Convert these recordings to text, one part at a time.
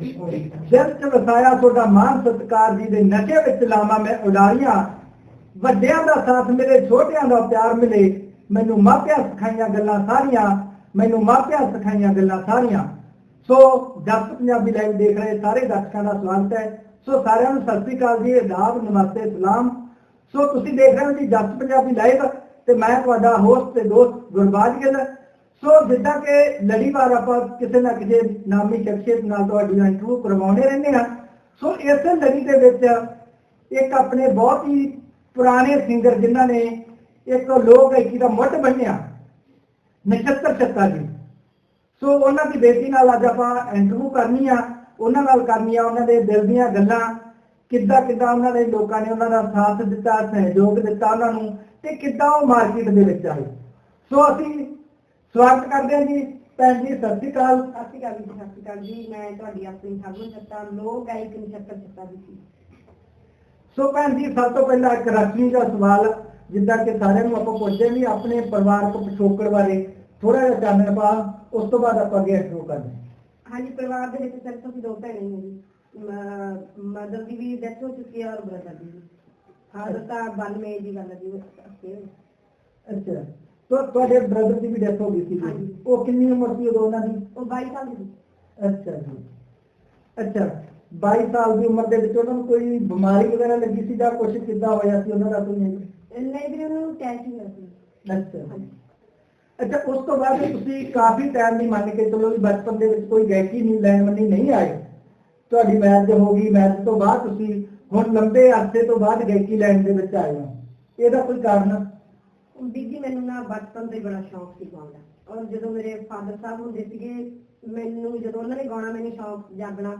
ਦਿਲ ਵਸਾਇਆ ਤੁਹਾਡਾ ਮਾਨ ਸਤਕਾਰ ਜੀ ਦੇ ਨਸ਼ੇ ਵਿੱਚ ਲਾਵਾਂ ਮੈਂ ਉਡਾਰੀਆਂ। ਵੱਡਿਆਂ ਦਾ ਸਾਥ ਮਿਲੇ, ਛੋਟਿਆਂ ਦਾ ਪਿਆਰ ਮਿਲੇ। ਮੈਨੂੰ ਮਾਪਿਆਂ ਸਿਖਾਈਆਂ ਗੱਲਾਂ ਸਾਰੀਆਂ, ਮੈਨੂੰ ਮਾਪਿਆਂ ਸਿਖਾਈਆਂ ਗੱਲਾਂ ਸਾਰੀਆਂ। ਸੋ ਜੱਟ ਪੰਜਾਬੀ ਲਾਈਵ ਦੇਖ ਰਹੇ ਸਾਰੇ ਦਰਸ਼ਕਾਂ ਦਾ ਸਵਾਗਤ ਹੈ। ਸੋ ਸਾਰਿਆਂ ਨੂੰ ਸਤਿ ਸ੍ਰੀ ਅਕਾਲ ਜੀ ਆਦਾਬ ਨਮਸਤੇ, ਸਲਾਮ। ਸੋ ਤੁਸੀਂ ਦੇਖ ਰਹੇ ਹੋ ਜੀ ਜੱਟ ਪੰਜਾਬੀ ਲਾਈਵ ਤੇ ਮੈਂ ਤੁਹਾਡਾ ਹੋਸਟ ਤੇ ਦੋਸਤ ਗੁਰਬਾਜ ਗਿੱਲ। ਸੋ ਜਿੱਦਾਂ ਕਿ ਲੜੀਵਾਰ ਆਪਾਂ ਕਿਸੇ ਨਾ ਕਿਸੇ ਨਾਮੀ ਸ਼ਖਸੀਅਤ ਨਾਲ ਤੁਹਾਡੀ ਇੰਟਰਵਿਊ ਕਰਵਾਉਂਦੇ ਰਹਿੰਦੇ ਆ ਸੋ ਇਸੇ ਲੜੀ ਦੇ ਵਿੱਚ ਇੱਕ ਆਪਣੇ ਬਹੁਤ ਹੀ ਪੁਰਾਣੇ ਸਿੰਗਰ ਜਿਨ੍ਹਾਂ ਨੇ ਇੱਕ ਲੋਕ ਗਾਇਕੀ ਦਾ ਮੁੱਢ ਬੰਨਿਆ ਨਛੱਤਰ ਚੱਤਾ ਜੀ। ਸੋ ਉਹਨਾਂ ਦੀ ਬੇਟੀ ਨਾਲ ਅੱਜ ਆਪਾਂ ਇੰਟਰਵਿਊ ਕਰਨੀ ਆ। ਉਹਨਾਂ ਨਾਲ ਕਰਨੀ ਆ ਉਹਨਾਂ ਦੇ ਦਿਲ ਦੀਆਂ ਗੱਲਾਂ, ਕਿੱਦਾਂ ਕਿੱਦਾਂ ਉਹਨਾਂ ਦੇ ਲੋਕਾਂ ਨੇ ਉਹਨਾਂ ਦਾ ਸਾਥ ਦਿੱਤਾ, ਸਹਿਯੋਗ ਦਿੱਤਾ ਉਹਨਾਂ ਨੂੰ ਤੇ ਕਿੱਦਾਂ ਉਹ ਮਾਰਕੀਟ ਦੇ ਵਿੱਚ ਆਏ। ਸੋ ਅਸੀਂ ਸਵਾਗਤ ਕਰਦੇ ਹਾਂ ਜੀ। ਭੈਣ ਜੀ ਸਤਿ ਸ਼੍ਰੀ ਅਕਾਲ। ਸਤਿ ਸ਼੍ਰੀ ਅਕਾਲ ਜੀ ਸਤਿ ਸ਼੍ਰੀ ਅਕਾਲ ਜੀ। ਮੈਂ ਤੁਹਾਡੀ ਆਪਣੀ ਸਰਗੁਣ ਸੱਤਾ ਲੋਕ ਗਾਇਕ ਨਛੱਤਰ ਸੱਤਾ ਦੀ ਸੀ ਸੋ ਭੈਣ ਜੀ ਸਭ ਤੋਂ ਪਹਿਲਾਂ ਇੱਕ ਰਸਮੀ ਦਾ ਸਵਾਲ ਜਿੱਦਾਂ ਕਿ ਸਾਰਿਆਂ ਨੂੰ ਆਪਾਂ ਪੁੱਛਦੇ ਵੀ ਆਪਣੇ ਪਰਿਵਾਰਕ ਪਿਛੋਕੜ ਬਾਰੇ ਥੋੜਾ ਜਿਹਾ ਚਾਨਣ ਪਾ ਉਸ ਤੋਂ ਬਾਅਦ ਆਪਾਂ ਅੱਗੇ ਸ਼ੁਰੂ ਕਰਦੇ ਹਾਂ। ਹਾਂਜੀ ਪਰਿਵਾਰ ਦੇ ਵਿੱਚ ਸਿਰਫ ਅਸੀਂ ਦੋ ਭੈਣਾਂ ਹੀ ਹਾਂ ਜੀ। ਮਦਰ ਦੀ ਵੀ ਡੈਥ ਹੋ ਚੁੱਕੀ ਹੈ ਔਰ ਬ੍ਰਦਰ ਦੀ ਵੀ। ਫਾਦਰ ਤਾਂ 92 ਦੀ ਗੱਲ ਹੈ ਜੀ। ਉਹ ਅੱਛਾ। ਤੋ ਤੁਹਾਡੇ ਬ੍ਰਦਰ ਦੀ ਵੀ ਡੈਥ ਹੋ ਗਈ ਸੀ। ਹਾਂਜੀ। ਉਹ ਕਿੰਨੀ ਉਮਰ ਸੀ ਉਦੋਂ ਉਹਨਾਂ ਦੀ? ਉਹ 22 ਸਾਲ ਦੀ ਸੀ। ਅੱਛਾ ਜੀ। ਅੱਛਾ। 22 ਸਾਲ ਦੀ ਉਮਰ ਦੇ ਵਿੱਚ ਉਹਨਾਂ ਨੂੰ ਕੋਈ ਬਿਮਾਰੀ ਵਗੈਰਾ ਲੱਗੀ ਸੀ ਜਾਂ ਕੁਝ ਕਿੱਦਾਂ ਹੋਇਆ ਸੀ ਉਹਨਾਂ ਦਾ ਕੋਈ? ਨਹੀਂ ਨਹੀਂ ਵੀ ਉਹਨਾਂ ਨੂੰ ਟੈਸਟ ਹੋਇਆ ਸੀ। ਅੱਛਾ ਹਾਂਜੀ ਅੱਛਾ ਉਸ ਤੋਂ ਬਾਅਦ ਤੁਸੀਂ ਕਾਫੀ ਟਾਈਮ ਦੀ ਮੰਨ ਕੇ ਚਲੋ ਵੀ ਬਚਪਨ ਦੇ ਵਿੱਚ ਕੋਈ ਗਾਇਕੀ ਨਹੀਂ ਲੈਣ ਮੰਨੀ ਨਹੀਂ ਆਏ ਤੁਹਾਡੀ ਮੈਰਿਜ ਹੋ ਗਈ ਮੈਰਿਜ ਤੋਂ ਬਾਅਦ ਤੁਸੀਂ ਹੁਣ ਲੰਬੇ ਅਰਸੇ ਤੋਂ ਬਾਅਦ ਗਾਇਕੀ ਲੈਣ ਦੇ ਵਿੱਚ ਆਏ ਹੋ। ਇਹਦਾ ਕੋਈ ਕਾਰਨ? ਬੀਜੀ ਮੈਨੂੰ ਨਾ ਬਚਪਨ ਤੋਂ ਹੀ ਬੜਾ ਸ਼ੌਕ ਸੀ ਗਾਉਣ ਦਾ। ਔਰ ਜਦੋਂ ਮੇਰੇ ਫਾਦਰ ਸਾਹਿਬ ਹੁੰਦੇ ਸੀਗੇ, ਮੈਨੂੰ ਜਦੋਂ ਉਹਨਾਂ ਨੇ ਗਾਉਣਾ ਮੈਨੂੰ ਸ਼ੌਕ ਜਾਗਣਾ।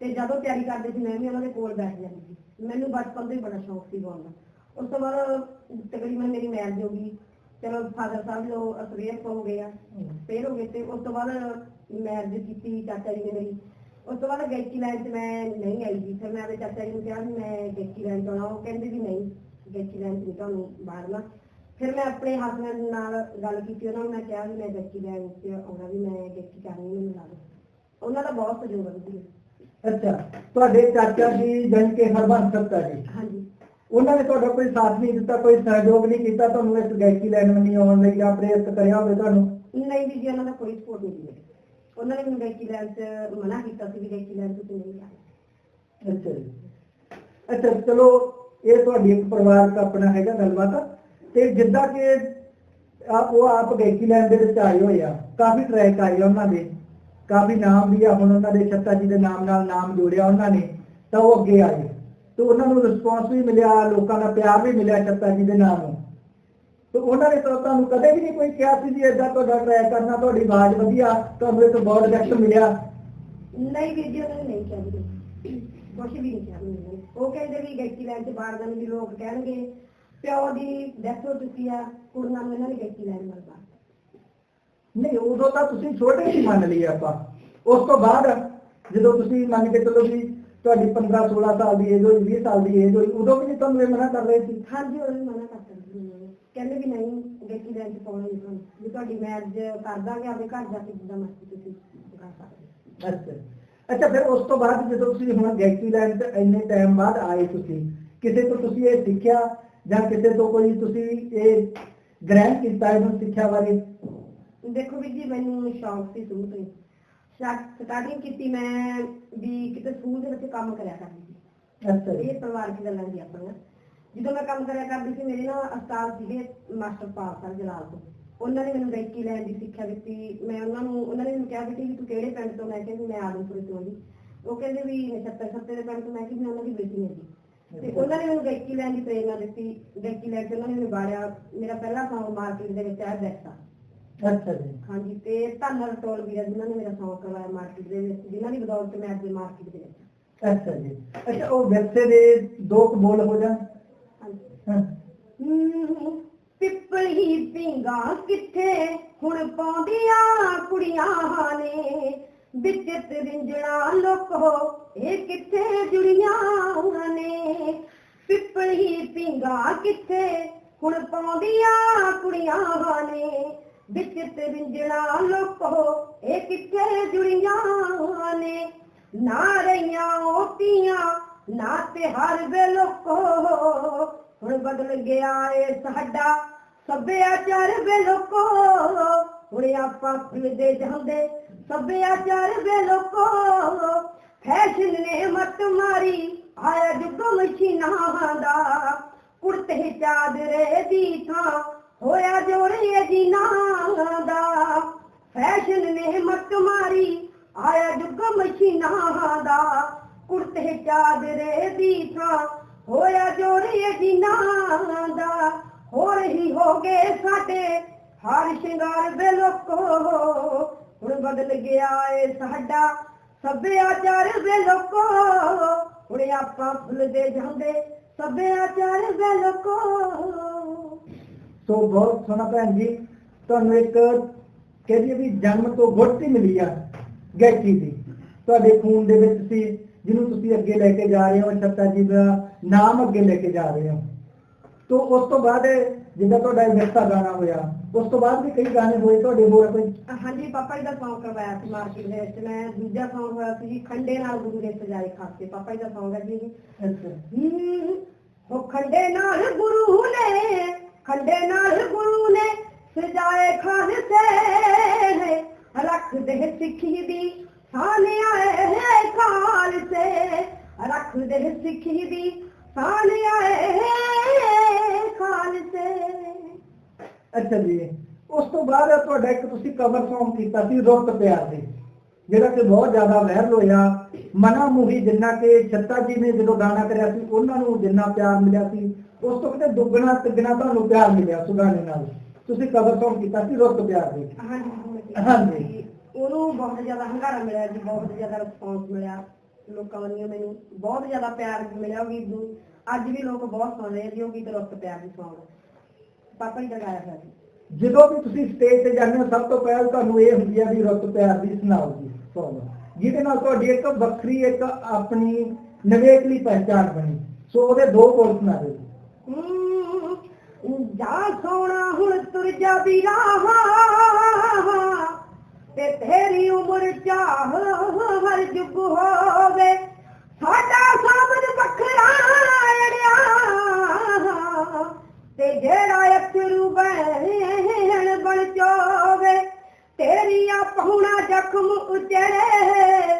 ਤੇ ਜਦੋਂ ਤਿਆਰੀ ਕਰਦੇ ਸੀ, ਮੈਂ ਵੀ ਉਹਨਾਂ ਦੇ ਕੋਲ ਬੈਠ ਜਾਂਦੀ ਸੀ। ਮੈਨੂੰ ਬਚਪਨ ਤੋਂ ਹੀ ਬੜਾ ਸ਼ੌਕ ਸੀ ਗਾਉਣ ਦਾ। ਉਸ ਤੋਂ ਬਾਅਦ ਤਕਰੀਬਨ ਮੇਰੀ ਮੈਰਿਜ ਹੋ ਗਈ। ਚਲੋ ਫਾਦਰ ਸਾਹਿਬ ਜੋ ਅਸਰੀਅਤ ਹੋ ਗਏ ਆ ਫੇਰ ਹੋ ਗਏ ਤੇ ਉਸ ਤੋਂ ਬਾਅਦ ਮੈਰਿਜ ਕੀਤੀ ਚਾਚਾ ਜੀ ਨੇ ਮੇਰੀ। ਉਸ ਤੋਂ ਬਾਅਦ ਗਾਇਕੀ ਲਾਈਨ 'ਚ ਮੈਂ ਨਹੀਂ ਆਈ ਜੀ। ਫਿਰ ਮੈਂ ਆਪਣੇ ਚਾਚਾ ਜੀ ਨੂੰ ਕਿਹਾ ਮੈਂ ਗਾਇਕੀ ਲਾਈਨ 'ਚ ਆਉਣਾ। ਉਹ ਕਹਿੰਦੇ ਵੀ ਨਹੀਂ, ਗਾਇਕੀ ਲਾਈਨ 'ਚ ਨਹੀਂ, ਤੁਹਾਨੂੰ ਬਾੜਨਾ ਫਿਰ ਮੈਂ ਆਪਣੇ ਹਸਬੰਡ ਨਾਲ ਗੱਲ ਕੀਤੀ ਉਹਨਾਂ ਨੂੰ ਮੈਂ ਕਿਹਾ ਵੀ ਮੈਂ ਗਾਇਕੀ ਲਾਈਨ 'ਚ ਆਉਣਾ ਵੀ ਮੈਂ ਗਾਇਕੀ ਕਰਨੀ ਮੈਨੂੰ ਲਾ ਦਿਓ ਉਹਨਾਂ ਦਾ ਬਹੁਤ ਸਹਿਯੋਗ ਜੀ ਅੱਛਾ ਤੁਹਾਡੇ ਚਾਚਾ ਜੀ ਜਨ ਕੇ ਹਰਬੰਸ ਸੱਤਾ ਜੀ? ਹਾਂਜੀ। ਉਹਨਾਂ ਨੇ ਤੁਹਾਡਾ ਕੋਈ ਸਾਥ ਨਹੀਂ ਦਿੱਤਾ ਕੋਈ ਸਹਿਯੋਗ ਨਹੀਂ ਕੀਤਾ ਤੁਹਾਨੂੰ ਇਸ ਗਾਇਕੀ ਲੈਣ ਮੰਨੀ ਆਉਣ ਲਈ ਜਾਂ ਪ੍ਰੇਰਿਤ ਕਰਿਆ ਹੋਵੇ ਤੁਹਾਨੂੰ? ਨਹੀਂ ਵੀ ਜੀ ਉਹਨਾਂ ਦਾ ਕੋਈ ਸਪੋਰਟ ਨਹੀਂ ਸੀ ਉਹਨਾਂ ਨੇ ਮੈਨੂੰ ਗਾਇਕੀ ਲਾਈਨ 'ਚ ਮਨਾ ਕੀਤਾ ਸੀ ਵੀ ਗਾਇਕੀ 'ਚ ਤੁਸੀਂ ਨਹੀਂ ਆਏ ਅੱਛਾ ਜੀ। ਅੱਛਾ ਚਲੋ ਇਹ ਤੁਹਾਡੀ ਇੱਕ ਪਰਿਵਾਰਕ ਆਪਣਾ ਹੈਗਾ ਗੱਲਬਾਤ। ਤੇ ਜਿੱਦਾਂ ਕਿ ਉਹ ਆਪ ਗਾਇਕੀ ਲੈਣ ਦੇ ਵਿੱਚ ਆਏ ਹੋਏ ਆ, ਕਾਫੀ ਟਰੈਕ ਆਏ ਉਹਨਾਂ ਦੇ, ਕਾਫੀ ਨਾਮ ਵੀ ਆ, ਹੁਣ ਉਹਨਾਂ ਦੇ ਛੱਤਾ ਜੀ ਦੇ ਨਾਮ ਨਾਲ ਨਾਮ ਜੋੜਿਆ ਉਹਨਾਂ ਨੇ, ਤਾਂ ਉਹ ਅੱਗੇ ਆਏ। ਤੇ ਉਹਨਾਂ ਨੂੰ ਰਿਸਪੌਂਸ ਵੀ ਮਿਲਿਆ, ਲੋਕਾਂ ਦਾ ਪਿਆਰ ਵੀ ਮਿਲਿਆ ਛੱਤਾ ਜੀ ਦੇ ਨਾਮ ਨੂੰ। ਤੇ ਉਹਨਾਂ ਨੇ ਤਾਂ ਤੁਹਾਨੂੰ ਕਦੇ ਵੀ ਨਹੀਂ ਕੋਈ ਕਿਹਾ ਸੀ ਜੀ ਏਦਾਂ ਤੁਹਾਡਾ ਟਰੈਕ ਕਰਨਾ, ਤੁਹਾਡੀ ਆਵਾਜ਼ ਵਧੀਆ, ਤੁਹਾਨੂੰ ਇੱਕ ਬਹੁਤ ਰਿਸਪੈਕਟ ਮਿਲਿਆ। ਨਹੀਂ ਵੀਰ ਜੀ, ਉਹਨਾਂ ਨੇ ਨਹੀਂ ਕਿਹਾ ਕੁਝ ਵੀ ਨਹੀਂ ਕਿਹਾ। ਉਹ ਕਹਿੰਦੇ ਵੀ ਗਾਇਕੀ ਲਾਈਨ 'ਚ ਬਾਹਰ ਜਾਣ ਦੀ ਲੋਕ ਕਹਿਣਗੇ। ਪਿਓ ਦੀ ਡੈਥ ਹੋ ਚੁੱਕੀ ਆ ਕੁੜੀਆਂ ਨੂੰ ਇਹਨਾਂ ਨੇ ਗਾਇਕੀ ਲਾਈਨ ਨਾਲ ਬਾਹਰ ਨਹੀਂ ਉਦੋਂ ਤਾਂ ਤੁਸੀਂ ਛੋਟੇ ਹੀ ਮੰਨ ਲਈ ਆਪਾਂ ਉਸ ਤੋਂ ਬਾਅਦ ਜਦੋਂ ਤੁਸੀਂ ਮੰਨ ਕੇ ਚੱਲੋ ਵੀ ਤੁਹਾਡੀ 15 16 ਸਾਲ ਦੀ ਏਜ ਹੋਈ 20 ਸਾਲ ਦੀ ਏਜ ਹੋਈ ਉਦੋਂ ਵੀ ਨਹੀਂ ਤੁਹਾਨੂੰ ਇਹ ਮਨਾ ਕਰ ਰਹੇ ਸੀ ਹਾਂਜੀ ਉਹਨਾਂ ਨੇ ਮਨਾ ਕਰਤਾ ਸੀ ਉਹਨਾਂ ਨੇ। ਕਹਿੰਦੇ ਵੀ ਨਹੀਂ ਗਾਇਕੀ ਲਾਈਨ 'ਚ ਪਾਉਣਾ ਨਹੀਂ ਤੁਹਾਨੂੰ ਵੀ ਤੁਹਾਡੀ ਮੈਰਿਜ ਕਰ ਦਾਂਗੇ ਆਪਣੇ ਘਰ ਜਾ ਕੇ ਜਿੱਦਾਂ ਮਰਜ਼ੀ ਤੁਸੀਂ ਕਰ ਸਕਦੇ ਅੱਛਾ ਅੱਛਾ ਫਿਰ ਉਸ ਤੋਂ ਬਾਅਦ ਜਦੋਂ ਤੁਸੀਂ ਹੁਣ ਗਾਇਕੀ ਲਾਈਨ ਤੇ ਇੰਨੇ ਟਾਈਮ ਬਾਅਦ ਆਏ ਤੁਸੀਂ ਕਿਸੇ ਤੋਂ ਤੁਸੀਂ ਇਹ ਸਿੱਖਿਆ ਜਾਂ ਕਿਸੇ ਤੋਂ ਕੋਈ ਤੁਸੀਂ ਇਹ ਗ੍ਰਹਿਣ ਕੀਤਾ ਇਹਨੂੰ ਸਿੱਖਿਆ ਬਾਰੇ? ਦੇਖੋ ਵੀ ਜੀ ਮੈਨੂੰ ਸ਼ੌਕ ਸੀ ਸ਼ੁਰੂ ਤੋਂ ਹੀ। ਸਟਾਰਟਿੰਗ ਕੀਤੀ ਮੈਂ ਵੀ ਕਿਤੇ ਸਕੂਲ ਦੇ ਵਿੱਚ ਕੰਮ ਕਰਿਆ ਕਰਦੀ ਸੀ। ਅੱਛਾ ਇਹ ਪਰਿਵਾਰਕ ਗੱਲਾਂ ਜੀ ਆਪਣੀਆਂ। ਜਦੋਂ ਮੈਂ ਕੰਮ ਕਰਿਆ ਕਰਦੀ ਸੀ ਮੇਰੇ ਨਾਲ ਉਸਤਾਦ ਸੀਗੇ ਮਾਸਟਰ ਪਾਲ ਸਰ ਜਲਾਲ ਤੋਂ ਉਹਨਾਂ ਨੇ ਮੈਨੂੰ ਗਾਇਕੀ ਲੈਣ ਦੀ ਸਿੱਖਿਆ ਦਿੱਤੀ। ਮੈਂ ਉਹਨਾਂ ਨੂੰ ਉਹਨਾਂ ਨੇ ਮੈਨੂੰ ਕਿਹਾ ਵੀ ਤੂੰ ਕਿਹੜੇ ਪਿੰਡ ਤੋਂ? ਮੈਂ ਕਹਿੰਦੀ ਮੈਂ ਆਦਮਪੁਰ ਤੋਂ ਜੀ। ਉਹ ਕਹਿੰਦੇ ਵੀ ਨਛੱਤਰ ਸੱਤੇ ਦੇ ਪਿੰਡ ਤੋਂ ਮੈਂ ਕਿਹਾ ਮੈਂ ਉਹਨਾਂ ਦੀ ਬੇਟੀ ਹਾਂ ਜੀ। ਤੇ ਉਹਨਾਂ ਨੇ ਮੈਨੂੰ ਗਾਇਕੀ ਲੈਣ ਦੀ ਪ੍ਰੇਰਨਾ ਦਿੱਤੀ ਗਾਇਕੀ ਲੈ ਕੇ ਉਹਨਾਂ ਨੇ ਮੈਨੂੰ ਗਾੜਿਆ ਮੇਰਾ ਪਹਿਲਾ ਸੌਂਗ ਮਾਰਕੀਟ ਦੇ ਵਿੱਚ ਆਇਆ ਅੱਛਾ ਜੀ। ਹਾਂਜੀ ਤੇ ਧੰਨਵਾਦ ਟੋਲ ਵੀਰ ਜਿਨ੍ਹਾਂ ਨੇ ਮੇਰਾ ਸੌਂਗ ਕਰਵਾਇਆ ਮਾਰਕੀਟ ਦੇ ਵਿੱਚ ਜਿਨ੍ਹਾਂ ਦੀ ਬਦੌਲਤ ਮੈਂ ਅੱਜ ਮਾਰਕੀਟ ਦੇ ਵਿੱਚ ਅੱਛਾ ਜੀ। ਅੱਛਾ ਉਹ ਵਿਰਸੇ ਦੇ ਦੋ ਕੁ ਬੋਲ ਹੋ ਹਮ, ਪਿੱਪਲੀ ਪਿੰਗਾ ਕਿੱਥੇ ਹੁਣ ਪਾਉਂਦੀਆਂ ਕੁੜੀਆਂ ਨੇ? ਵਿੱਚ ਤਰਿੰਜਣਾ ਲੋਕੋ ਇਹ ਕਿੱਥੇ ਜੁੜੀਆਂ ਨੇ? ਪਿੱਪਲੀ ਪਿੰਗਾ ਕਿੱਥੇ? ਹੁਣ ਪਾਉਂਦੀਆਂ ਕੁੜੀਆਂ ਨੇ ਵਿੱਚ ਤਰਿੰਜਣਾ ਲੋਕੋ ਇਹ ਕਿੱਥੇ ਜੁੜੀਆਂ ਨੇ? ਨਾ ਰਹੀਆਂ ਓਤੀਆਂ ਨਾ ਤੇ ਹਰ ਵੇ ਲੋਕੋ ਹੁਣ ਬਦਲ ਗਿਆ ਏ ਸਾਡਾ, ਸੱਭਿਆਚਾਰ ਵੇ ਲੋਕੋ ਹੁਣ ਆਪਾਂ ਫਿਰਦੇ ਜਾਂਦੇ ਸੱਭਿਆਚਾਰ ਵੇ ਲੋਕੋ। ਫੈਸ਼ਨ ਨੇ ਮਤ ਮਾਰੀ, ਆਇਆ ਜੁਗ ਮਸ਼ੀਨਾਂ ਦਾ। ਕੁੜਤੇ ਚਾਦਰੇ ਦੀ ਥਾਂ, ਹੋਇਆ ਜੋੜੇ ਜੀਨਾਂ ਦਾ। ਫੈਸ਼ਨ ਨੇ ਮਤ ਮਾਰੀ, ਆਇਆ ਜੁਗ ਮਸ਼ੀਨਾਂ ਦਾ। ਕੁੜਤੇ ਚਾਦਰੇ ਦੀ ਥਾਂ, ਹੋਇਆ ਜੋੜੇ ਜੀਨਾਂ ਦਾ। ਹੋ ਰਹੀ ਹੋ ਗਏ ਸਾਡੇ, ਹਰ ਸ਼ਿੰਗਾਰ ਵੇ ਲੋਕੋ। ਹੁਣ ਬਦਲ ਗਿਆ ਏ ਸਾਡਾ, ਸੱਭਿਆਚਾਰ ਵੇ ਲੋਕੋ। ਹੁਣ ਆਪਾਂ ਭੁੱਲਦੇ ਜਾਂਦੇ, ਸੱਭਿਆਚਾਰ ਵੇ ਲੋਕੋ। ਸੋ ਬਹੁਤ ਸੋਹਣਾ ਭੈਣ ਜੀ, ਤੁਹਾਨੂੰ ਇੱਕ ਕਹਿੰਦੀ ਵੀ ਜਨਮ ਤੋਂ ਗੁੜਤੀ ਮਿਲੀ ਆ ਗਾਇਕੀ ਦੀ। ਤੁਹਾਡੇ ਖੂਨ ਦੇ ਵਿੱਚ ਸੀ, ਜਿਹਨੂੰ ਤੁਸੀਂ ਅੱਗੇ ਲੈ ਕੇ ਜਾ ਰਹੇ ਹੋ, ਛੱਤਾ ਜੀ ਦਾ ਨਾਮ ਅੱਗੇ ਲੈ ਕੇ ਜਾ ਰਹੇ ਹੋ। ਤੋਂ ਉਸ ਤੋਂ ਬਾਅਦ ਜਿੱਦਾਂ ਤੁਹਾਡਾ ਇਹ ਵਿਰਸਾ ਗਾਣਾ ਹੋਇਆ ਉਸ ਤੋਂ ਬਾਅਦ ਵੀ ਕਈ ਗਾਣੇ ਹੋਏ ਤੁਹਾਡੇ ਹੋਰ ਕੋਈ ਹਾਂਜੀ ਪਾਪਾ ਜੀ ਦਾ Song ਕਰਵਾਇਆ ਸੀ ਮਾਰਕੀਟ ਦੇ ਵਿੱਚ ਮੈਂ ਦੂਜਾ Song ਹੋਇਆ ਸੀ ਜੀ ਖੰਡੇ ਨਾਲ ਗੁਰੂ ਦੇ ਸਜਾਏ ਖਾਸੇ ਪਾਪਾ ਜੀ ਦਾ Song ਹੈ ਜੀ ਇਹ। ਅੱਛਾ ਹਮ, ਉਹ ਖੰਡੇ ਨਾਲ ਗੁਰੂ ਨੇ ਖੰਡੇ ਨਾਲ ਗੁਰੂ ਨੇ ਸਜਾਏ ਖਾਲਸੇ ਰੱਖ ਦੇ ਸਿੱਖੀ ਦੀ ਸਾਨ ਆਏ ਖਾਲਸੇ ਰੱਖ ਦੇ ਸਿੱਖੀ ਦੀ ਸਾਨ ਆਏ ਖਾਲਸੇ ਅੱਛਾ ਜੀ। ਉਸ ਤੋਂ ਬਾਅਦ ਤੁਹਾਡਾ ਇੱਕ ਤੁਸੀਂ ਕਵਰ Song ਕੀਤਾ ਸੀ ਰੁੱਤ ਪਿਆਰ ਦੇ ਜਿਹੜਾ ਕਿ ਬਹੁਤ ਜ਼ਿਆਦਾ ਵਾਇਰਲ ਹੋਇਆ। ਮਨਾ ਮੂਹੀ ਜਿੰਨਾ ਕਿ ਛੱਤਾ ਜੀ ਨੇ ਜਦੋਂ ਗਾਣਾ ਕਰਿਆ ਸੀ ਉਹਨਾਂ ਨੂੰ ਜਿੰਨਾ ਪਿਆਰ ਮਿਲਿਆ ਸੀ। ਉਸ ਤੋਂ ਕਿਤੇ ਦੁੱਗਣਾ ਤਿੱਗਣਾ ਤੁਹਾਨੂੰ ਪਿਆਰ ਮਿਲਿਆ ਉਸ ਗਾਣੇ ਨਾਲ। ਤੁਸੀਂ ਕਵਰ Song ਕੀਤਾ ਸੀ ਰੁੱਤ ਪਿਆਰ ਦੇ। ਹਾਂਜੀ ਹਾਂਜੀ। ਉਹਨੂੰ ਬਹੁਤ ਜ਼ਿਆਦਾ ਹੰਗਾਰਾ ਮਿਲਿਆ ਜੀ ਬਹੁਤ ਜ਼ਿਆਦਾ ਰਿਸਪੌਂਸ ਮਿਲਿਆ ਲੋਕਾਂ ਵੱਲੋਂ ਮੈਨੂੰ। ਬਹੁਤ ਜ਼ਿਆਦਾ ਪਿਆਰ ਮਿਲਿਆ ਨੂੰ। ਅੱਜ ਵੀ ਲੋਕ ਬਹੁਤ ਸੁਣ ਰਹੇ ਆ ਜੀ ਉਹ ਗੀਤ ਰੁੱਤ ਪਿਆਰ ਦੀ ਸੌਂਗ ਪਾਪਾ ਜੀ ਦਾ ਹੋਇਆ ਸੀ। ਜਦੋਂ ਵੀ ਤੁਸੀਂ ਸਟੇਜ ਤੇ ਜਾਂਦੇ ਹੋ, ਸਭ ਤੋਂ ਪਹਿਲਾਂ ਤੁਹਾਨੂੰ ਇਹ ਹੁੰਦੀ ਆ ਵੀ ਰੁੱਤ ਪਿਆਰ ਦੀ ਸੁਣਾਓ ਜੀ Song ਜਿਹਦੇ ਨਾਲ ਤੁਹਾਡੀ ਇੱਕ ਵੱਖਰੀ ਇੱਕ ਆਪਣੀ ਨਵੇਕਲੀ ਪਹਿਚਾਣ ਬਣੀ। ਸੋ ਉਹਦੇ ਦੋ ਬੋਲ ਸੁਣਾ ਦਿਓ ਜਾ। ਸੋਣਾ ਹੁਣ ਤੁਰ ਜਾ ਵੀ ਰਾਹ। ਤੇ ਤੇਰੀ ਉਮਰ ਚਾਹ ਹਰ ਜੁਗ ਹੋਵੇ। ਸਾਡਾ ਸਾਬਨ ਤੇ ਜਿਹੜਾ ਅਥਰੂ ਬਹਿਣ ਬਣ ਚੋਵੇ ਤੇਰੀਆਂ ਪਹੁਣਾ ਜ਼ਖਮ ਉਜੜੇ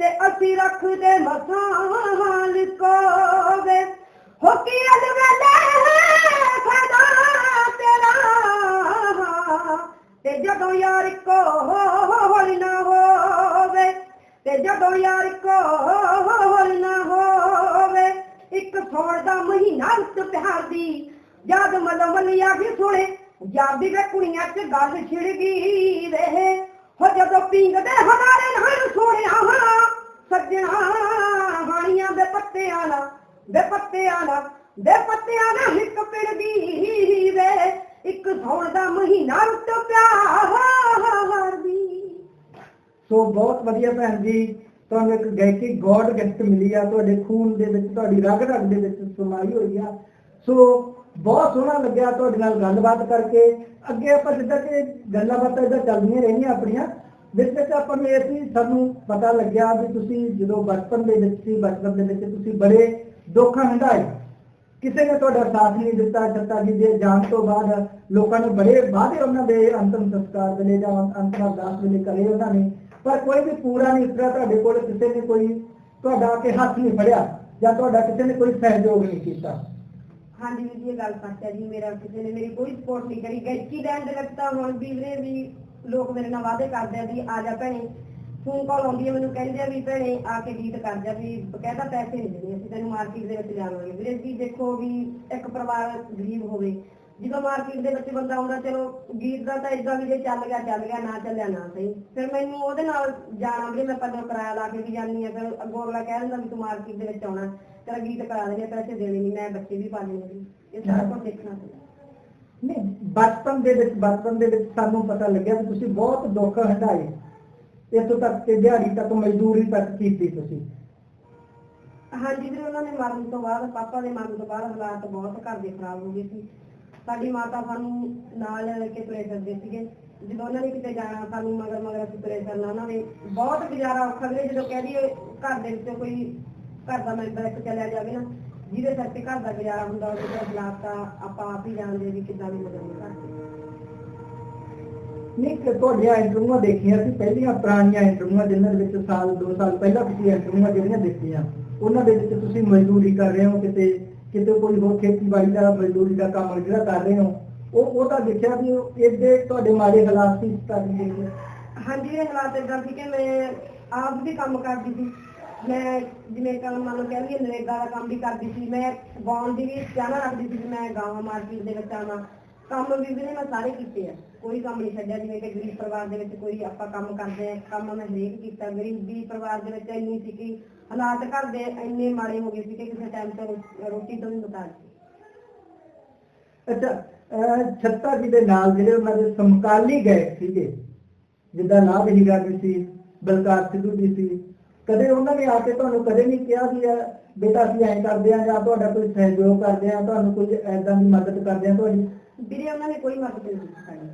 ਤੇ ਅਸੀਂ ਰੱਖਦੇ ਮਸਾਂ ਲਿਕੋਵੇ ਹੋ ਕੀ ਅਲਵੇਲੇ ਖਦਾ ਤੇਰਾ ਤੇ ਜਦੋਂ ਯਾਰ ਕੋ ਹੋਲ ਨਾ ਹੋਵੇ, ਤੇ ਜਦੋਂ ਯਾਰ ਕੋ ਹੋਲ ਨਾ ਹੋਵੇ, ਇੱਕ ਸੌਣ ਦਾ ਮਹੀਨਾ ਰੁੱਤ ਪਿਆਰ ਦੀ ਜਦ ਮਲਮਲੀਆ ਵੀ ਸੁਣੇ, ਜਾਂਦੀ ਵੇ ਕੁੜੀਆਂ ਚ ਗੱਲ ਛਿੜ ਗਈ ਹੋ ਜਦੋਂ ਪੀਂਗਦੇ ਹਮਾਰੇ ਨਾਲ ਸੋਹਣਿਆ ਸੱਜਣਾ ਹਾਣੀਆਂ ਦੇ ਪੱਤਿਆਂ ਨਾਲ, ਦੇ ਪੱਤਿਆਂ ਨਾਲ, ਦੇ ਪੱਤਿਆਂ ਨਾਲ ਹਿੱਕ ਪਿੜ ਵੇ ਇੱਕ ਸੌਣ ਦਾ ਮਹੀਨਾ ਰੁੱਤ ਪਿਆਰ ਦੀ ਸੋ ਬਹੁਤ ਵਧੀਆ ਭੈਣ ਜੀ, ਤੁਹਾਨੂੰ ਇੱਕ ਗਾਇਕੀ ਗੋਡ ਗਿਫਟ ਮਿਲੀ ਆ, ਤੁਹਾਡੇ ਖੂਨ ਦੇ ਵਿੱਚ, ਤੁਹਾਡੀ ਰਗ ਰਗ ਦੇ ਵਿੱਚ ਸਮਾਈ ਹੋਈ ਆ। ਸੋ ਬਹੁਤ ਸੋਹਣਾ ਲੱਗਿਆ ਤੁਹਾਡੇ ਨਾਲ ਗੱਲਬਾਤ ਕਰਕੇ। ਅੱਗੇ ਆਪਾਂ ਜਿੱਦਾਂ ਕਿ ਗੱਲਾਂ ਬਾਤਾਂ ਇਦਾਂ ਚੱਲਦੀਆਂ ਰਹਿਣੀਆਂ ਆਪਣੀਆਂ ਵਿੱਚ ਵਿੱਚ ਆਪਾਂ ਨੂੰ ਇਹ ਸੀ, ਸਾਨੂੰ ਪਤਾ ਲੱਗਿਆ ਵੀ ਤੁਸੀਂ ਜਦੋਂ ਬਚਪਨ ਦੇ ਵਿੱਚ ਸੀ, ਬਚਪਨ ਦੇ ਵਿੱਚ ਤੁਸੀਂ ਬੜੇ ਦੁੱਖ ਹੰਢਾਏ। ਕਿਸੇ ਨੇ ਤੁਹਾਡਾ ਸਾਥ ਨਹੀਂ ਦਿੱਤਾ, ਛੱਤਾ ਜੀ ਦੇ ਜਾਣ ਤੋਂ ਬਾਅਦ ਲੋਕਾਂ ਨੇ ਬੜੇ ਵਾਅਦੇ ਉਹਨਾਂ ਦੇ ਅੰਤਮ ਸੰਸਕਾਰ ਵੇਲੇ ਜਾਂ ਅੰਤਮ ਅਰਦਾਸ ਵੇਲੇ ਕਰੇ ਉਹਨਾਂ ਨੇ। ਪਰ ਕੋਈ ਵੀ ਪੂਰਾ ਨਹੀਂ ਉਤਰਿਆ ਤੁਹਾਡੇ ਕੋਲ, ਕਿਸੇ ਨੇ ਕੋਈ ਤੁਹਾਡਾ ਕੇ ਹੱਥ ਨਹੀਂ ਫੜਿਆ ਜਾਂ ਤੁਹਾਡਾ ਕਿਸੇ ਨੇ ਕੋਈ ਸਹਿਯੋਗ ਨਹੀਂ ਕੀਤਾ। ਹਾਂਜੀ ਵੀਰ ਜੀ, ਇਹ ਗੱਲ ਸੱਚ ਹੈ ਜੀ, ਮੇਰਾ ਕਿਸੇ ਨੇ ਮੇਰੀ ਕੋਈ ਸਪੋਰਟ ਨਹੀਂ ਕਰੀ। ਗਾਇਕੀ ਦਾ ਐਂਡ ਲੱਗਦਾ ਹੁਣ ਵੀਰੇ ਵੀ ਲੋਕ ਮੇਰੇ ਨਾਲ ਵਾਅਦੇ ਕਰਦੇ ਆ ਵੀ ਆ ਜਾ ਭੈਣੇ। ਫੋਨ ਕਾਲ ਆਉਂਦੀ ਹੈ, ਮੈਨੂੰ ਕਹਿੰਦੇ ਆ ਵੀ ਭੈਣੇ, ਆ ਕੇ ਗੀਤ ਕਰ ਜਾ ਵੀ ਬਕਾਇਦਾ ਪੈਸੇ ਨਹੀਂ ਦੇਣੇ, ਅਸੀਂ ਤੈਨੂੰ ਮਾਰਕੀਟ ਦੇ ਵਿੱਚ ਲਿਆਵਾਂਗੇ ਵੀਰੇ ਜੀ, ਦੇਖੋ ਵੀ ਇੱਕ ਪਰਿਵਾਰ ਗਰੀਬ ਹੋਵੇ ਜਦੋਂ ਮਾਰਕੀਟ ਦੇ ਵਿੱਚ ਬੰਦਾ ਆਉਂਦਾ ਚਲੋ ਗੀਤ ਦਾ ਤਾਂ ਇਦਾਂ ਵੀ ਜੇ ਚੱਲ ਗਿਆ ਚੱਲ ਗਿਆ ਨਾ ਚੱਲਿਆ ਨਾ ਸਹੀ। ਫਿਰ ਮੈਨੂੰ ਉਹਦੇ ਨਾਲ ਜਾਣਾ ਵੀ ਮੈਂ ਪੱਲੇ ਕਿਰਾਇਆ ਲਾ ਕੇ ਵੀ ਜਾਂਦੀ ਆ ਫਿਰ ਅੱਗੋਂ ਅਗਲਾ ਕਹਿ ਦਿੰਦਾ ਵੀ ਤੂੰ ਮਾਰਕੀਟ ਦੇ ਵਿੱਚ ਆਉਣਾ ਤੇਰਾ ਗੀਤ ਕਰਾ ਦੇਣੇ ਪੈਸੇ ਦੇਣੇ ਨਹੀਂ ਮੈਂ ਬੱਚੇ ਵੀ ਪਾਲਣੇ ਨੇ ਇਹ ਸਾਰਾ ਕੁਝ ਦੇਖਣਾ ਨਹੀਂ ਬਚਪਨ ਦੇ ਵਿੱਚ ਬਚਪਨ ਦੇ ਵਿੱਚ ਸਾਨੂੰ ਪਤਾ ਲੱਗਿਆ ਕਿ ਤੁਸੀਂ ਬਹੁਤ ਦੁੱਖ ਹਟਾਏ। ਇੱਥੋਂ ਤੱਕ ਕਿ ਦਿਹਾੜੀ ਤੱਕ ਮਜ਼ਦੂਰੀ ਤੱਕ ਕੀਤੀ ਤੁਸੀਂ। ਹਾਂਜੀ ਵੀਰੇ ਉਹਨਾਂ ਨੇ ਮਰਨ ਤੋਂ ਬਾਅਦ ਪਾਪਾ ਦੇ ਮਰਨ ਤੋਂ ਬਾਅਦ ਹਾਲਾਤ ਬਹੁਤ ਘਰ ਦੇ ਖਰਾਬ ਹੋ ਗਏ ਸੀ। ਸਾਡੀ ਮਾਤਾ ਸਾਨੂੰ ਨਾਲ ਲੈ ਕੇ ਤੁਰੇ ਫਿਰਦੇ ਸੀਗੇ। ਜਦੋਂ ਉਹਨਾਂ ਨੇ ਕਿਤੇ ਜਾਣਾ, ਸਾਨੂੰ ਮਗਰ ਮਗਰ ਅਸੀਂ ਤੁਰੇ ਕਰਨਾ, ਉਹਨਾਂ ਨੇ ਬਹੁਤ ਗੁਜ਼ਾਰਾ ਔਖਾ ਵੀਰੇ ਜਦੋਂ ਕਹਿ ਦਈਏ ਘਰ ਦੇ ਵਿੱਚੋਂ ਕੋਈ ਘਰ ਦਾ ਮੈਂਬਰ ਇੱਕ ਚਲਿਆ ਜਾਵੇ ਨਾ, ਜਿਹਦੇ ਸਿਰ ਤੇ ਘਰ ਦਾ ਗੁਜ਼ਾਰਾ ਹੁੰਦਾ, ਉਹਦੇ ਤੇ ਹਾਲਾਤ ਤਾਂ ਆਪਾਂ ਆਪ ਹੀ ਜਾਣਦੇ ਵੀ ਕਿੱਦਾਂ ਦੀ ਮਦਦ ਕਰਦੇ ਨਹੀਂ ਕਿ ਤੁਹਾਡੀਆਂ ਇੰਟਰਵਿਊਆਂ ਦੇਖੀਆਂ ਸੀ, ਪਹਿਲੀਆਂ ਪੁਰਾਣੀਆਂ ਇੰਟਰਵਿਊਆਂ ਜਿਨ੍ਹਾਂ ਦੇ ਵਿੱਚ ਸਾਲ, ਦੋ ਸਾਲ ਪਹਿਲਾਂ ਤੁਸੀਂ ਇੰਟਰਵਿਊਆਂ ਜਿਹੜੀਆਂ ਦੇਖੀਆਂ ਉਹਨਾਂ ਦੇ ਵਿੱਚ ਤੁਸੀਂ ਮਜ਼ਦੂਰੀ ਕਰ ਰਹੇ ਹੋ, ਕਿਤੇ ਕਿਤੇ ਕੋਈ ਹੋਰ ਖੇਤੀਬਾੜੀ ਦਾ, ਮਜ਼ਦੂਰੀ ਦਾ ਕੰਮ ਜਿਹੜਾ ਕਰ ਰਹੇ ਹੋ, ਉਹ ਉਹ ਤਾਂ ਦੇਖਿਆ ਵੀ ਇਹਦੇ ਤੁਹਾਡੇ ਮਾੜੇ ਹਾਲਾਤ ਸੀ ਸਟਾਰਟਿੰਗ ਹਾਂਜੀ, ਇਹ ਹਾਲਾਤ ਇਦਾਂ ਸੀ ਕਿ ਮੈਂ ਆਪ ਵੀ ਕੰਮ ਕਰਦੀ ਸੀ। ਮੈਂ ਜਿਵੇਂ ਕੰਮ ਮੰਨ ਲਓ ਕਹਿੰਦੀ ਨਰੇਗਾ ਦਾ ਕੰਮ ਵੀ ਕਰਦੀ ਸੀ, ਮੈਂ ਗਾਉਣ ਦੀ ਵੀ ਚਾਹਨਾ ਰੱਖਦੀ ਸੀ ਮੈਂ ਗਾਵਾਂ ਮਾਰਕੀਟ ਦੇ ਵਿੱਚ ਆਵਾਂ। ਕੰਮ ਵੀ ਵੀਰੇ ਮੈਂ ਸਾਰੇ ਕੀਤੇ ਆ। ਕੋਈ ਕੰਮ ਨਹੀਂ ਛੱਡਿਆ ਜਿਵੇਂ ਕਿ ਗਰੀਬ ਪਰਿਵਾਰ ਦੇ ਵਿੱਚ ਕੋਈ ਆਪਾਂ ਕੰਮ ਕਰਦੇ ਆ ਕੰਮ ਮੈਂ ਹਰੇਕ ਕੀਤਾ ਗਰੀਬੀ ਪਰਿਵਾਰ ਦੇ ਵਿੱਚ ਇੰਨੀ ਸੀ ਕਿ ਹਾਲਾਤ ਘਰ ਦੇ ਇੰਨੇ ਮਾੜੇ ਹੋ ਗਏ ਸੀ ਕਿ ਕਿਸੇ ਟਾਈਮ ਤੇ ਰੋਟੀ ਤੋਂ ਵੀ ਮੁਤਾਜ ਸੀ ਅੱਛਾ ਛੱਤਾ ਜੀ ਦੇ ਨਾਲ ਜਿਹੜੇ ਉਹਨਾਂ ਦੇ ਸਮਕਾਲੀ ਗਏ ਸੀਗੇ ਜਿੱਦਾਂ ਨਾਭ ਹੀਰਾ ਜੀ ਸੀ ਬਲਕਾਰ ਸਿੱਧੂ ਜੀ ਸੀ ਕਦੇ ਉਹਨਾਂ ਨੇ ਆ ਕੇ ਤੁਹਾਨੂੰ ਕਦੇ ਨਹੀਂ ਕਿਹਾ ਵੀ ਬੇਟਾ ਅਸੀਂ ਐਂ ਕਰਦੇ ਆ ਜਾਂ ਤੁਹਾਡਾ ਕੋਈ ਸਹਿਯੋਗ ਕਰਦੇ ਆ ਤੁਹਾਨੂੰ ਕੋਈ ਐਦਾਂ ਦੀ ਮਦਦ ਕਰਦੇ ਆ ਤੁਹਾਡੀ ਵੀਰੇ ਉਹਨਾਂ ਨੇ ਕੋਈ ਮਦਦ ਨਹੀਂ ਕੀਤੀ। ਸਾਡੀ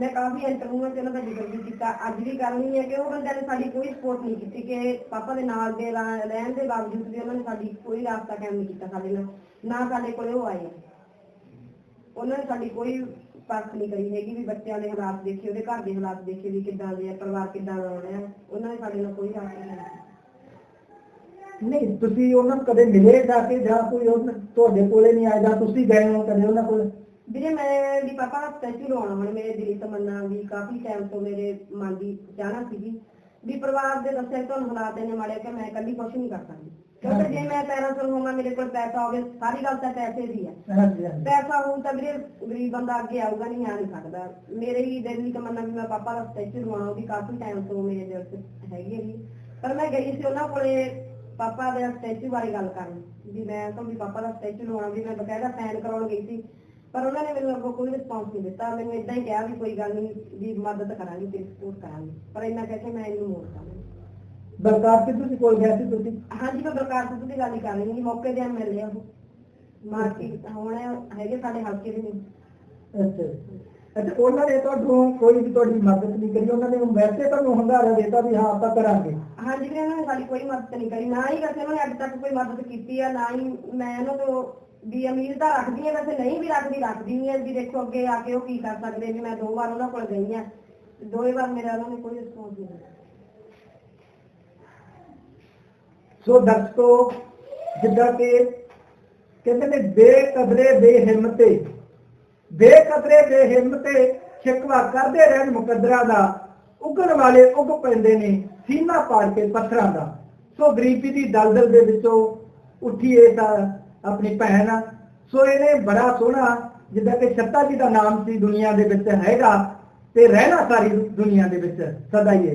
ਮੈਂ ਕਾਫੀ ਇੰਟਰਵਿਊਆਂ 'ਚ ਉਹਨਾਂ ਦਾ ਜ਼ਿਕਰ ਵੀ ਕੀਤਾ ਅੱਜ ਵੀ ਕਰਨੀ ਹੈ ਕਿ ਉਹ ਬੰਦਿਆਂ ਨੇ ਸਾਡੀ ਕੋਈ ਸਪੋਰਟ ਨਹੀਂ ਕੀਤੀ ਕਿ ਪਾਪਾ ਦੇ ਨਾਲ ਦੇ ਰਾ- ਰਹਿਣ ਦੇ ਬਾਵਜੂਦ ਵੀ ਉਹਨਾਂ ਨੇ ਸਾਡੀ ਕੋਈ ਰਾਸਤਾ ਕਾਇਮ ਨਹੀਂ ਕੀਤਾ ਸਾਡੇ ਨਾਲ। ਨਾ ਸਾਡੇ ਕੋਲੇ ਉਹ ਆਏ। ਆ। ਉਹਨਾਂ ਨੇ ਸਾਡੀ ਕੋਈ ਪਰਖ ਨਹੀਂ ਕਰੀ ਹੈਗੀ ਵੀ ਬੱਚਿਆਂ ਦੇ ਹਾਲਾਤ ਦੇਖੇ, ਉਹਦੇ ਘਰ ਦੇ ਹਾਲਾਤ ਦੇਖੇ ਵੀ ਕਿੱਦਾਂ ਦੇ ਆ, ਪਰਿਵਾਰ ਕਿੱਦਾਂ ਦਾ ਹੋ ਰਿਹਾ ਉਹਨਾਂ ਨੇ ਸਾਡੇ ਨਾਲ ਕੋਈ ਰਾਸਤਾ ਨਹੀਂ ਕੀਤਾ। ਨਹੀਂ, ਤੁਸੀਂ ਉਹਨਾਂ ਨੂੰ ਕਦੇ ਮਿਲੇ ਜਾ ਕੇ ਜਾਂ ਕੋਈ ਉਹਨਾਂ ਤੁਹਾਡੇ ਕੋਲੇ ਨਹੀਂ ਆਇਆ ਜਾਂ ਤੁਸੀਂ ਗਏ ਹੋ ਕਦੇ ਉਹਨਾਂ ਕੋਲ? ਵੀਰੇ ਮੈਂ ਵੀ ਪਾਪਾ ਦਾ ਸਟੈਚੂ ਲਾਉਣਾ ਹੁਣ ਮੇਰੇ ਦਿਲੀ ਤਮੰਨਾ ਵੀ ਕਾਫੀ ਟਾਈਮ ਤੋਂ ਮੇਰੇ ਮਨ ਦੀ ਚਾਹਨਾ ਸੀਗੀ ਵੀ ਪਰਿਵਾਰ ਦੇ ਦੱਸਿਆ ਤੁਹਾਨੂੰ ਹਾਲਾਤ ਇੰਨੇ ਮਾੜੇ ਕਿ ਮੈਂ ਇਕੱਲੀ ਕੁਝ ਨਹੀਂ ਕਰ ਸਕਦੀ। ਕਿਉਂਕਿ ਜੇ ਮੈਂ ਪੈਰਾਂ ਤੋਂ ਹੋਵਾਂ ਮੇਰੇ ਕੋਲ ਪੈਸਾ ਹੋਵੇ ਸਾਰੀ ਗੱਲ ਤਾਂ ਪੈਸੇ ਦੀ ਹੈ ਪੈਸਾ ਹੋਊ ਤਾਂ ਵੀਰੇ ਗਰੀਬ ਬੰਦਾ ਅੱਗੇ ਆਊਗਾ ਨਹੀਂ ਆ ਨਹੀਂ ਸਕਦਾ। ਮੇਰੇ ਹੀ ਦਿਲ ਦੀ ਤਮੰਨਾ ਵੀ ਮੈਂ ਪਾਪਾ ਦਾ ਸਟੈਚੂ ਲਵਾਉਣਾ ਉਹਦੀ ਕਾਫੀ ਟਾਈਮ ਤੋਂ ਮੇਰੇ ਦਿਲ 'ਚ ਹੈਗੀ ਹੈਗੀ ਪਰ ਮੈਂ ਗਈ ਸੀ ਉਹਨਾਂ ਕੋਲੇ ਪਾਪਾ ਦੇ ਸਟੈਚੂ ਬਾਰੇ ਗੱਲ ਕਰਨ ਵੀ ਮੈਂ ਤਾਂ ਵੀ ਪਾਪਾ ਦਾ ਸਟੈਚੂ ਲਵਾਉਣਾ ਵੀ ਮੈਂ ਬਕਾਇਦਾ ਸਾਈਨ ਕਰਾਉਣ ਗਈ ਸੀ। ਪਰ ਉਹਨਾਂ ਨੇ ਮੈਨੂੰ ਅੱਗੋਂ ਕੋਈ ਰਿਸਪੌਂਸ ਨਹੀਂ ਦਿੱਤਾ। ਮੈਨੂੰ ਇਦਾਂ ਹੀ ਕਿਹਾ ਵੀ ਕੋਈ ਗੱਲ ਨਹੀਂ ਵੀ ਮਦਦ ਕਰਾਂਗੇ ਤੇ ਸਪੋਰਟ ਕਰਾਂਗੇ। ਪਰ ਇੰਨਾ ਕਹਿ ਕੇ ਮੈਂ ਇਹਨੂੰ ਮੋੜਤਾ ਬਲਕਾਰ ਸਿੱਧੂ ਜੀ ਕੋਲ ਗਏ ਸੀ ਤੁਸੀਂ? ਹਾਂਜੀ ਮੈਂ ਪ੍ਰਕਾਸ਼ ਸਿੰਘ ਦੀ ਗੱਲ ਹੀ ਕਰ ਰਹੀ ਹਾਂ। ਮੌਕੇ ਤੇ ਮਿਲ ਉਹ। ਮਾਰਕੀਟ ਹੁਣ ਹੈਗੇ ਸਾਡੇ ਹਲਕੇ ਦੇ ਨੇ। ਅੱਛਾ। ਅੱਛਾ ਉਹਨਾਂ ਨੇ ਤੁਹਾਨੂੰ ਕੋਈ ਵੀ ਤੁਹਾਡੀ ਮਦਦ ਨਹੀਂ ਕਰੀ। ਉਹਨਾਂ ਨੇ ਵੈਸੇ ਤੁਹਾਨੂੰ ਹੰਗਾਰਾ ਦਿੱਤਾ ਵੀ ਹਾਂ ਆਪਾਂ ਕਰਾਂਗੇ। ਹਾਂਜੀ ਵੀਰੇ ਉਹਨਾਂ ਨੇ ਸਾਡੀ ਕੋਈ ਮਦਦ ਨਹੀਂ ਕਰੀ। ਨਾ ਹੀ ਵੈਸੇ ਉਹਨਾਂ ਨੇ ਅੱਜ ਤੱਕ ਕੋਈ ਮਦਦ ਕੀਤੀ ਆ ਨਾ ਹੀ ਮੈਂ ਉਹਨਾਂ ਤੋਂ ਵੀ ਉਮੀਦ ਤਾਂ ਰੱਖਦੀ ਹਾਂ ਵੈਸੇ ਨਹੀਂ ਵੀ ਰੱਖਦੀ ਰੱਖਦੀ ਨਹੀਂ ਹੈ ਵੀ ਦੇਖੋ ਅੱਗੇ ਆ ਕੇ ਉਹ ਕੀ ਕਰ ਸਕਦੇ ਵੀ ਮੈਂ ਦੋ ਵਾਰ ਉਹਨਾਂ ਕੋਲ ਗਈ ਆ। ਦੋਏ ਵਾਰ ਮੇਰਾ ਉਹਨਾਂ ਨੇ ਕੋਈ ਰਿਸਪੌਂਸ ਨਹੀਂ ਸੋ ਦਰਸ਼ਕੋ, ਜਿੱਦਾਂ ਕਿ ਕਹਿੰਦੇ ਨੇ, ਬੇਕਦਰੇ ਬੇਹਿੰਮਤੇ ਬੇਕਦਰੇ ਬੇਹਿੰਮਤੇ ਸ਼ਿਕਵਾ ਕਰਦੇ ਰਹਿਣ ਮੁਕੱਦਰਾਂ ਦਾ, ਉਗਣ ਵਾਲੇ ਉਗ ਪੈਂਦੇ ਨੇ ਸੀਨਾ ਪਾੜ ਕੇ ਪੱਥਰਾਂ ਦਾ। ਸੋ ਗਰੀਬੀ ਦੀ ਦਲਦਲ ਦੇ ਵਿੱਚੋਂ ਉੱਠੀਏ ਤਾਂ ਆਪਣੀ ਭੈਣ ਆ। ਸੋ ਇਹਨੇ ਬੜਾ ਸੋਹਣਾ, ਜਿੱਦਾਂ ਕਿ ਛੱਤਾ ਜੀ ਦਾ ਨਾਮ ਸੀ ਦੁਨੀਆ ਦੇ ਵਿੱਚ ਹੈਗਾ ਤੇ ਰਹਿਣਾ ਸਾਰੀ ਦੁਨੀਆ ਦੇ ਵਿੱਚ, ਸਦਾ ਹੀ ਹੈ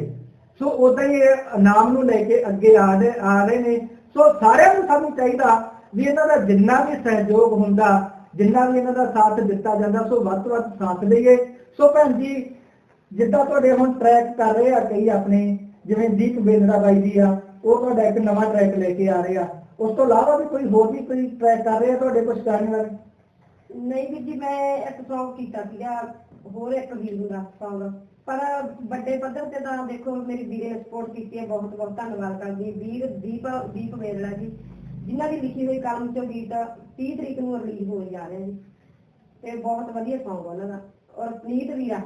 ਸੋ ਉਦਾਂ ਹੀ ਨਾਮ ਨੂੰ ਲੈ ਕੇ ਅੱਗੇ ਆ ਰਹੇ ਆ ਰਹੇ ਨੇ। ਸੋ ਸਾਰਿਆਂ ਨੂੰ ਸਾਨੂੰ ਚਾਹੀਦਾ ਵੀ ਇਹਨਾਂ ਦਾ ਜਿੰਨਾ ਵੀ ਸਹਿਯੋਗ ਹੁੰਦਾ, ਜਿੰਨਾ ਵੀ ਇਹਨਾਂ ਦਾ ਸਾਥ ਦਿੱਤਾ ਜਾਂਦਾ, ਸੋ ਵੱਧ ਤੋਂ ਵੱਧ ਸਾਥ ਦਈਏ ਸੋ ਭੈਣ ਜੀ, ਜਿੱਦਾਂ ਤੁਹਾਡੇ ਹੁਣ ਟਰੈਕ ਕਰ ਰਹੇ ਆ ਕਈ ਆਪਣੇ, ਜਿਵੇਂ ਦੀਪ ਬੇਦਰਾ ਬਾਈ ਜੀ ਆ, ਉਹ ਤੁਹਾਡਾ ਇੱਕ ਨਵਾਂ ਟਰੈਕ ਲੈ ਕੇ ਆ ਰਹੇ ਆ। ਉਸ ਤੋਂ ਇਲਾਵਾ ਵੀ ਕੋਈ ਹੋਰ ਵੀ ਕੋਈ ਟਰੈਕ ਕਰ ਰਹੇ ਤੁਹਾਡੇ ਕੁਝ ਗਾਣੇ ਵਾਲੇ? ਨਹੀਂ ਵੀਰ ਜੀ, ਮੈਂ ਇੱਕ Song ਕੀਤਾ ਸੀਗਾ, ਹੋਰ ਇੱਕ ਵੀਰ ਦਾ Song ਪਰ ਵੱਡੇ ਪੱਧਰ ਤੇ ਤਾਂ ਦੇਖੋ, ਮੇਰੀ ਵੀਰੇ ਸਪੋਰਟ ਕੀਤੀ ਹੈ, ਬਹੁਤ ਬਹੁਤ ਧੰਨਵਾਦ ਕਰਦੀ ਵੀਰ ਦੀਪ ਦੀਪ ਵੇਰਲਾ ਜੀ, ਜਿਨ੍ਹਾਂ ਦੀ ਲਿਖੀ ਹੋਈ ਕਲਮ ਚੋਂ ਗੀਤ 30 ਤਰੀਕ ਨੂੰ ਰਿਲੀਜ਼ ਹੋਣ ਜਾ ਰਿਹਾ ਜੀ ਤੇ ਬਹੁਤ ਵਧੀਆ Song ਉਹਨਾਂ ਦਾ। ਔਰ ਪਨੀਤ ਵੀਰਾ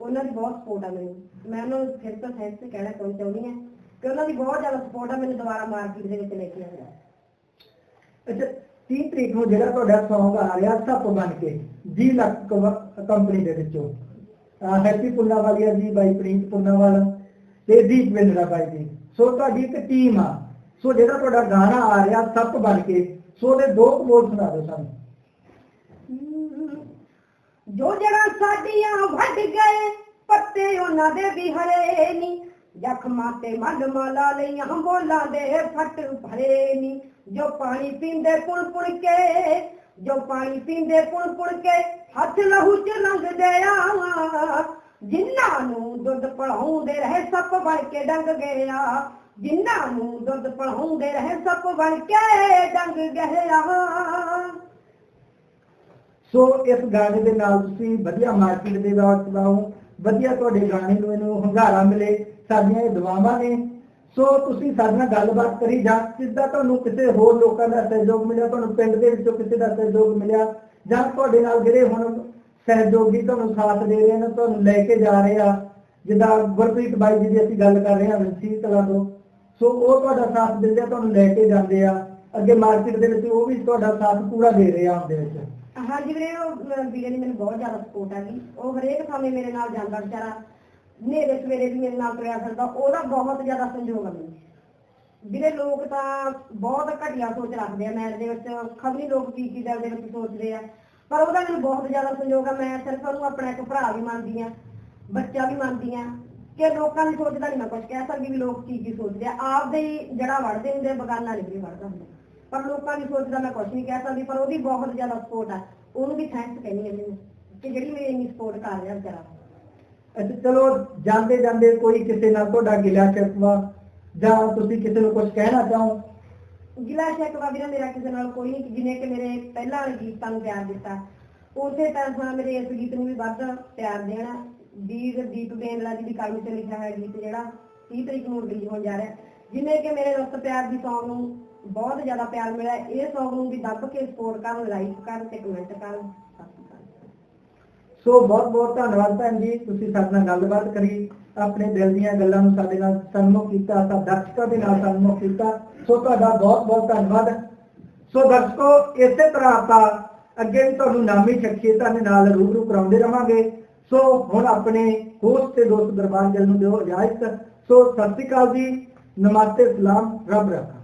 ਉਹਨਾਂ ਦੀ ਬਹੁਤ ਸਪੋਰਟ ਆ ਮੈਨੂੰ। ਮੈਂ ਉਹਨਾਂ ਨੂੰ ਫਿਰ ਤੋਂ ਥੈਂਕਸ ਕਹਿਣਾ ਚਾਹੁੰਦੀ ਹਾਂ ਕਿ ਉਹਨਾਂ ਦੀ ਬਹੁਤ ਜ਼ਿਆਦਾ ਸਪੋਰਟ ਆ, ਮੈਨੂੰ ਦੁਬਾਰਾ ਮਾਰਕੀਟ ਦੇ ਵਿੱਚ ਲੈ ਕੇ ਆਇਆ ਅੱਛਾ 30 ਤਰੀਕ ਨੂੰ ਜਿਹੜਾ ਤੁਹਾਡਾ Song ਆ ਰਿਹਾ, ਸੱਪ ਬਣ ਕੇ ਜੀ ਲੱਖ ਕੰਪਨੀ ਦੇ ਵਿੱਚੋਂ। ਅਹ ਹੈਪੀ ਪੁੰਨਾਵਾਲੀਆ ਜੀ, ਬਾਈ ਪ੍ਰੀਤ ਪੁੰਨਾਵਾਲਾ ਤੇ ਦੀਪ ਬਿੰਦਰਾ ਬਾਈ ਜੀ। ਸੋ ਤੁਹਾਡੀ ਇੱਕ ਟੀਮ ਆ। ਸੋ ਜਿਹੜਾ ਤੁਹਾਡਾ ਗਾਣਾ ਆ ਰਿਹਾ, ਸੱਪ ਬਣ ਕੇ, ਸੋ ਉਹਦੇ ਦੋ ਬੋਲ ਸੁਣਾ ਦਿਓ ਸਾਨੂੰ। ਜੋ ਜੜਾਂ ਸਾਡੀਆਂ ਵੱਢ ਗਏ, ਪੱਤੇ ਉਹਨਾਂ ਦੇ ਵੀ ਹਰੇ ਨੀ। ਜ਼ਖਮਾਂ ਤੇ ਮੱਲ ਲਈਆਂ, ਬੋਲਾਂ ਦੇ ਫੱਟ ਭਰੇ ਨੀ। ਜੋ ਪਾਣੀ ਪੀਂਦੇ ਪੁਲ ਪੁਣ ਕੇ, ਜੋ ਪਾਣੀ ਪੀਂਦੇ ਪੁਲ ਪੁਣ ਕੇ, ਹੱਥ ਲਹੂ ਚ ਲੰਘਦੇ ਆ। ਜਿਨ੍ਹਾਂ ਨੂੰ ਦੁੱਧ ਪੜਾਉਂਦੇ ਰਹੇ ਸੱਪ ਬਣ ਕੇ ਡੰਗ ਗਿਆ ਜਿਨ੍ਹਾਂ ਨੂੰ ਦੁੱਧ ਪੜਾਉਂਦੇ ਰਹੇ ਸੱਪ ਬਣ ਕੇ ਡੰਗ ਗਿਆ ਸੋ ਇਸ ਗਾਣੇ ਦੇ ਨਾਲ ਤੁਸੀਂ ਵਧੀਆ ਮਾਰਕੀਟ ਦੇ ਵਿੱਚ ਲਾਓ ਵਧੀਆ ਤੁਹਾਡੇ ਗਾਣੇ ਨੂੰ ਇਹਨੂੰ ਹੰਗਾਰਾ ਮਿਲੇ। ਸਾਡੀਆਂ ਇਹ ਦੁਆਵਾਂ ਨੇ। ਸੋ ਤੁਸੀਂ ਸਾਡੇ ਨਾਲ ਗੱਲਬਾਤ ਕਰੀ ਜਾਂ ਜਿੱਦਾਂ ਤੁਹਾਨੂੰ ਕਿਸੇ ਹੋਰ ਲੋਕਾਂ ਦਾ ਸਹਿਯੋਗ ਮਿਲਿਆ, ਤੁਹਾਨੂੰ ਪਿੰਡ ਦੇ ਵਿੱਚੋਂ ਕਿਸੇ ਦਾ ਸਹਿਯੋਗ ਮਿਲਿਆ, ਜਾਂ ਤੁਹਾਡੇ ਨਾਲ ਜਿਹੜੇ ਹੁਣ ਸਹਿਯੋਗੀ ਤੁਹਾਨੂੰ ਸਾਥ ਦੇ ਰਹੇ ਨੇ ਤੁਹਾਨੂੰ ਲੈ ਕੇ ਜਾ ਰਹੇ ਆ, ਜਿੱਦਾਂ ਗੁਰਪ੍ਰੀਤ ਬਾਈ ਜੀ ਦੀ ਅਸੀਂ ਗੱਲ ਕਰ ਰਹੇ ਹਾਂ ਵਿੰਸੀ ਕਲਾ ਤੋਂ। ਸੋ ਉਹ ਤੁਹਾਡਾ ਸਾਥ ਦਿੰਦੇ ਆ ਤੁਹਾਨੂੰ ਲੈ ਕੇ ਜਾਂਦੇ ਆ। ਅੱਗੇ ਮਾਰਕੀਟ ਦੇ ਵਿੱਚ ਉਹ ਵੀ ਤੁਹਾਡਾ ਸਾਥ ਪੂਰਾ ਦੇ ਰਹੇ ਆ ਆਪਦੇ ਵਿੱਚ। ਹਾਂਜੀ ਵੀਰੇ, ਉਹ ਵੀਰੇ ਦੀ ਮੈਨੂੰ ਬਹੁਤ ਜ਼ਿਆਦਾ ਸਪੋਰਟ ਹੈਗੀ ਉਹ ਹਰੇਕ ਥਾਵੇਂ ਮੇਰੇ ਨਾਲ ਜਾਂਦਾ ਵਿਚਾਰਾ। ਨੇਰੇ ਸਵੇਰੇ ਵੀ ਮੇਰੇ ਨਾਲ ਤੁਰਿਆ ਫਿਰਦਾ ਉਹਦਾ ਬਹੁਤ ਜ਼ਿਆਦਾ ਸੰਯੋਗ ਹੈ ਮੈਨੂੰ। ਲੋਕ ਤਾਂ ਬਹੁਤ ਘਟੀਆ ਸੋਚ ਰੱਖਦੇ ਆ ਮੈਚ ਦੇ ਵਿੱਚ ਖਬਰੀ ਲੋਕ ਕੀ ਕੀ ਦੇ ਵਿੱਚ ਸੋਚਦੇ ਆ। ਪਰ ਉਹਦਾ ਮੈਨੂੰ ਬਹੁਤ ਜ਼ਿਆਦਾ ਸੰਯੋਗ ਆ ਮੈਂ ਸਿਰਫ ਉਹਨੂੰ ਆਪਣਾ ਇੱਕ ਭਰਾ ਵੀ ਮੰਨਦੀ ਆ ਬੱਚਾ ਵੀ ਮੰਨਦੀ ਆ ਕਿ ਲੋਕਾਂ ਦੀ ਸੋਚਦਾ ਨਹੀਂ ਮੈਂ ਕੁਝ ਕਹਿ ਸਕਦੀ ਵੀ ਲੋਕ ਕੀ ਕੀ ਸੋਚਦੇ ਆ। ਆਪਦੇ ਹੀ ਜਿਹੜਾ ਵੜਦੇ ਹੁੰਦੇ ਆ, ਬਗਾਨਾ ਨਹੀਂ ਵੀ ਵੜਦਾ ਹੁੰਦਾ। ਪਰ ਲੋਕਾਂ ਦੀ ਸੋਚਦਾ ਮੈਂ ਕੁਝ ਨਹੀਂ ਕਹਿ ਸਕਦੀ ਪਰ ਉਹਦੀ ਬਹੁਤ ਜ਼ਿਆਦਾ ਸਪੋਰਟ ਆ। ਉਹਨੂੰ ਵੀ ਥੈਂਕਸ ਕਹਿੰਦੀ ਆ ਮੈਨੂੰ ਕਿ ਜਿਹੜੀ ਮੇਰੀ ਇੰਨੀ ਸਪੋਰਟ ਕਰ ਰਿਹਾ ਵਿਚਾਰਾ। ਅੱਛਾ, ਚਲੋ ਜਾਂਦੇ ਜਾਂਦੇ ਕੋਈ ਕਿਸੇ ਨਾਲ ਤੁਹਾਡਾ ਗਿਲਾ ਸ਼ਿਕਵਾ, ਜਾਂ ਤੁਸੀਂ ਕਿਸੇ ਨੂੰ ਕੁਝ ਕਹਿਣਾ ਚਾਹੋ? ਗਿਲਾ ਸ਼ਿਕਵਾ ਵੀਰਾ, ਮੇਰਾ ਕਿਸੇ ਨਾਲ ਕੋਈ ਨਹੀਂ ਜਿਨੇ ਕਿ ਮੇਰੇ ਪਹਿਲਾਂ ਵਾਲੇ ਗੀਤਾਂ ਨੂੰ ਪਿਆਰ ਦਿੱਤਾ। ਉਸੇ ਤਰ੍ਹਾਂ ਮੇਰੇ ਇਸ ਗੀਤ ਨੂੰ ਵੀ ਵੱਧ ਪਿਆਰ ਦੇਣਾ। ਵੀਰ ਦੀਪ ਬੇਨਲਾ ਜੀ ਦੀ ਕਲਮ ਤੇ ਲਿਖਿਆ ਹੋਇਆ ਗੀਤ ਜਿਹੜਾ 30 ਤਰੀਕ ਨੂੰ ਰਿਲੀਜ਼ ਹੋਣ ਜਾ ਰਿਹਾ। ਜਿਨੇ ਕਿ ਮੇਰੇ ਰੁੱਤ ਪਿਆਰ ਦੀ Song ਨੂੰ ਬਹੁਤ ਜ਼ਿਆਦਾ ਪਿਆਰ ਮਿਲਿਆ। ਇਹ Song ਨੂੰ ਵੀ ਦੱਬ ਕੇ ਸਪੋਰਟ ਕਰਨ ਲਾਈਕ ਕਰਨ ਤੇ ਕਮੈਂਟ ਕਰਨ। ਸੋ ਬਹੁਤ ਬਹੁਤ ਧੰਨਵਾਦ ਭੈਣ ਜੀ, ਤੁਸੀਂ ਸਾਡੇ ਨਾਲ ਗੱਲਬਾਤ ਕਰੀ, ਆਪਣੇ ਦਿਲ ਦੀਆਂ ਗੱਲਾਂ ਨੂੰ ਸਾਡੇ ਨਾਲ ਸਨਮੁਖ ਕੀਤਾ ਸਾ ਦਰਸ਼ਕਾਂ ਦੇ ਨਾਲ ਸਨਮੁਖ ਕੀਤਾ। ਸੋ ਤੁਹਾਡਾ ਬਹੁਤ ਬਹੁਤ ਧੰਨਵਾਦ। ਸੋ ਦਰਸ਼ਕੋ, ਇਸੇ ਤਰ੍ਹਾਂ ਆਪਾਂ ਅੱਗੇ ਵੀ ਤੁਹਾਨੂੰ ਨਾਮੀ ਸ਼ਖਸੀਅਤਾਂ ਦੇ ਨਾਲ ਰੂਬਰੂ ਕਰਾਉਂਦੇ ਰਵਾਂਗੇ। ਸੋ ਹੁਣ ਆਪਣੇ ਹੋਸਟ ਤੇ ਦੋਸਤ ਦਰਬਾਰ ਜਲ ਨੂੰ ਦਿਓ ਇਜਾਜ਼ਤ। ਸੋ ਸਤਿ ਸ਼੍ਰੀ ਅਕਾਲ ਜੀ। ਨਮਸਤੇ, ਸਲਾਮ, ਰੱਬ ਰੱਖਾ।